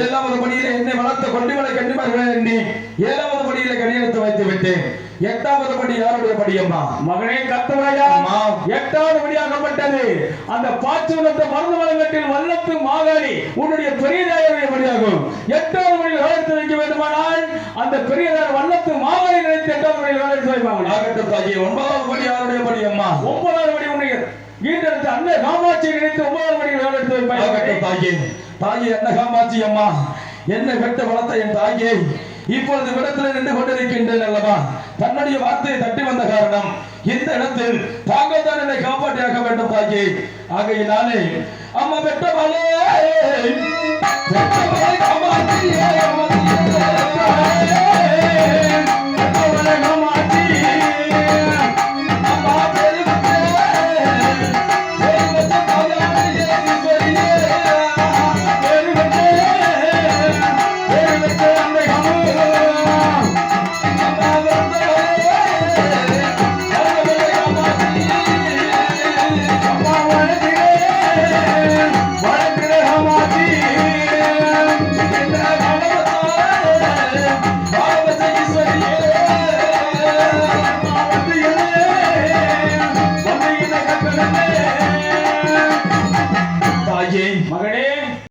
ஏழாவது படியில என்னை வளர்த்த கொண்டிமலை கன்னிமர்களே எண்ணி. ஏழாவது படியில கல்யாணத்தை வைத்து விட்டேன். எட்டாவது படி யாருடைய படியம்மா மகனே கத்தவரையா அம்மா. எட்டாவது படியாகப்பட்டது அந்த பாச்சுவனத்தை மருந்து வழங்கத்தில் வல்லத்து மாகாணி உன்னுடைய பெரியதாயருடைய படியாகும் எட்டாவது படியில் வேலைத்து வைக்க வேண்டுமானால் அந்த பெரியதார் வல்லத்து மாகாணி நினைத்து எட்டாவது படியில் வேலைத்து வைப்பாங்க. ஆகட்டும் ஒன்பதாவது படி யாருடைய படியம்மா ஒன்பதாவது படி உன்னை ஈண்டெடுத்த அந்த காமாட்சியை நினைத்து ஒன்பதாவது படியில் ஆகட்டும் வைப்பாங்க. தாயே என்ன காமாட்சி அம்மா? என்னை பெற்ற வளர்த்த என் தாயே இப்பொழுது விடத்தில் நின்று கொண்டிருக்கின்றேன் அல்லவா? தன்னுடைய வார்த்தையை தட்டி வந்த காரணம் இந்த இடத்தில் தாங்கள் தான் என்னை காப்பாற்றியாக வேண்டும் தாயே. ஆகையினாலே அம்மா Yeah.